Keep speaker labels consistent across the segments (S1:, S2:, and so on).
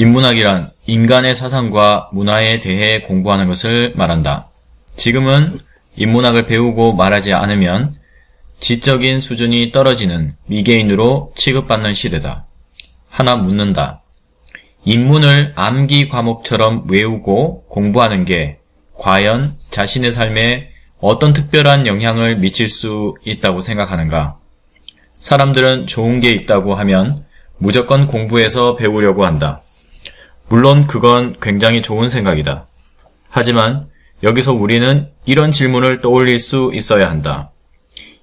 S1: 인문학이란 인간의 사상과 문화에 대해 공부하는 것을 말한다. 지금은 인문학을 배우고 말하지 않으면 지적인 수준이 떨어지는 미개인으로 취급받는 시대다. 하나 묻는다. 인문을 암기 과목처럼 외우고 공부하는 게 과연 자신의 삶에 어떤 특별한 영향을 미칠 수 있다고 생각하는가? 사람들은 좋은 게 있다고 하면 무조건 공부해서 배우려고 한다. 물론 그건 굉장히 좋은 생각이다. 하지만 여기서 우리는 이런 질문을 떠올릴 수 있어야 한다.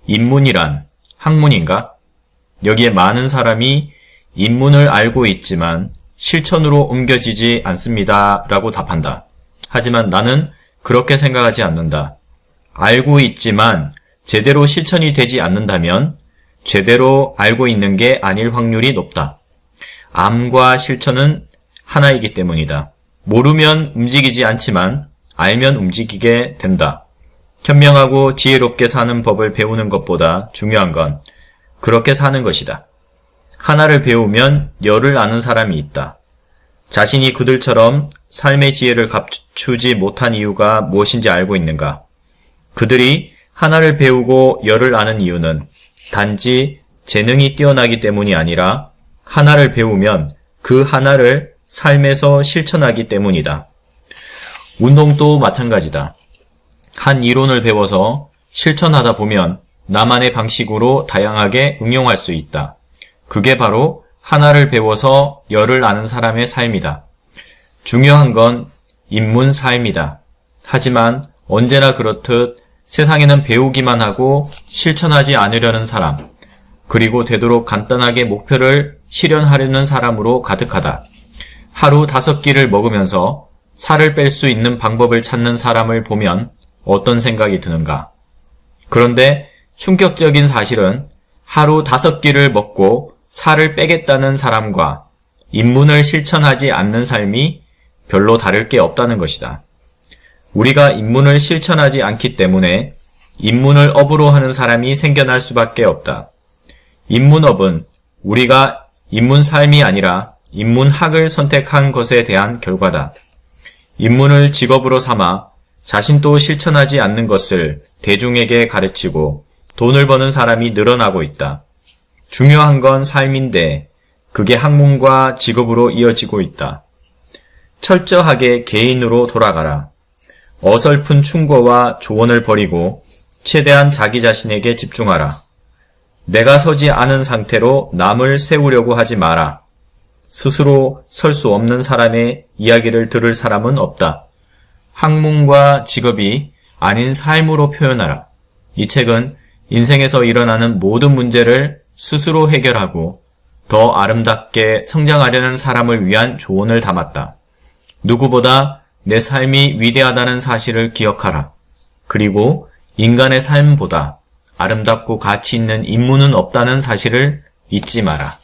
S1: 인문이란 학문인가? 여기에 많은 사람이 인문을 알고 있지만 실천으로 옮겨지지 않습니다. 라고 답한다. 하지만 나는 그렇게 생각하지 않는다. 알고 있지만 제대로 실천이 되지 않는다면 제대로 알고 있는 게 아닐 확률이 높다. 암과 실천은 하나이기 때문이다. 모르면 움직이지 않지만 알면 움직이게 된다. 현명하고 지혜롭게 사는 법을 배우는 것보다 중요한 건 그렇게 사는 것이다. 하나를 배우면 열을 아는 사람이 있다. 자신이 그들처럼 삶의 지혜를 갖추지 못한 이유가 무엇인지 알고 있는가? 그들이 하나를 배우고 열을 아는 이유는 단지 재능이 뛰어나기 때문이 아니라 하나를 배우면 그 하나를 삶에서 실천하기 때문이다. 운동도 마찬가지다. 한 이론을 배워서 실천하다 보면 나만의 방식으로 다양하게 응용할 수 있다. 그게 바로 하나를 배워서 열을 아는 사람의 삶이다. 중요한 건 인문 삶이다. 하지만 언제나 그렇듯 세상에는 배우기만 하고 실천하지 않으려는 사람, 그리고 되도록 간단하게 목표를 실현하려는 사람으로 가득하다. 하루 다섯 끼를 먹으면서 살을 뺄 수 있는 방법을 찾는 사람을 보면 어떤 생각이 드는가? 그런데 충격적인 사실은 하루 다섯 끼를 먹고 살을 빼겠다는 사람과 인문을 실천하지 않는 삶이 별로 다를 게 없다는 것이다. 우리가 인문을 실천하지 않기 때문에 인문을 업으로 하는 사람이 생겨날 수밖에 없다. 인문업은 우리가 인문 삶이 아니라 인문학을 선택한 것에 대한 결과다. 인문을 직업으로 삼아 자신도 실천하지 않는 것을 대중에게 가르치고 돈을 버는 사람이 늘어나고 있다. 중요한 건 삶인데 그게 학문과 직업으로 이어지고 있다. 철저하게 개인으로 돌아가라. 어설픈 충고와 조언을 버리고 최대한 자기 자신에게 집중하라. 내가 서지 않은 상태로 남을 세우려고 하지 마라. 스스로 설 수 없는 사람의 이야기를 들을 사람은 없다. 학문과 직업이 아닌 삶으로 표현하라. 이 책은 인생에서 일어나는 모든 문제를 스스로 해결하고 더 아름답게 성장하려는 사람을 위한 조언을 담았다. 누구보다 내 삶이 위대하다는 사실을 기억하라. 그리고 인간의 삶보다 아름답고 가치 있는 인문은 없다는 사실을 잊지 마라.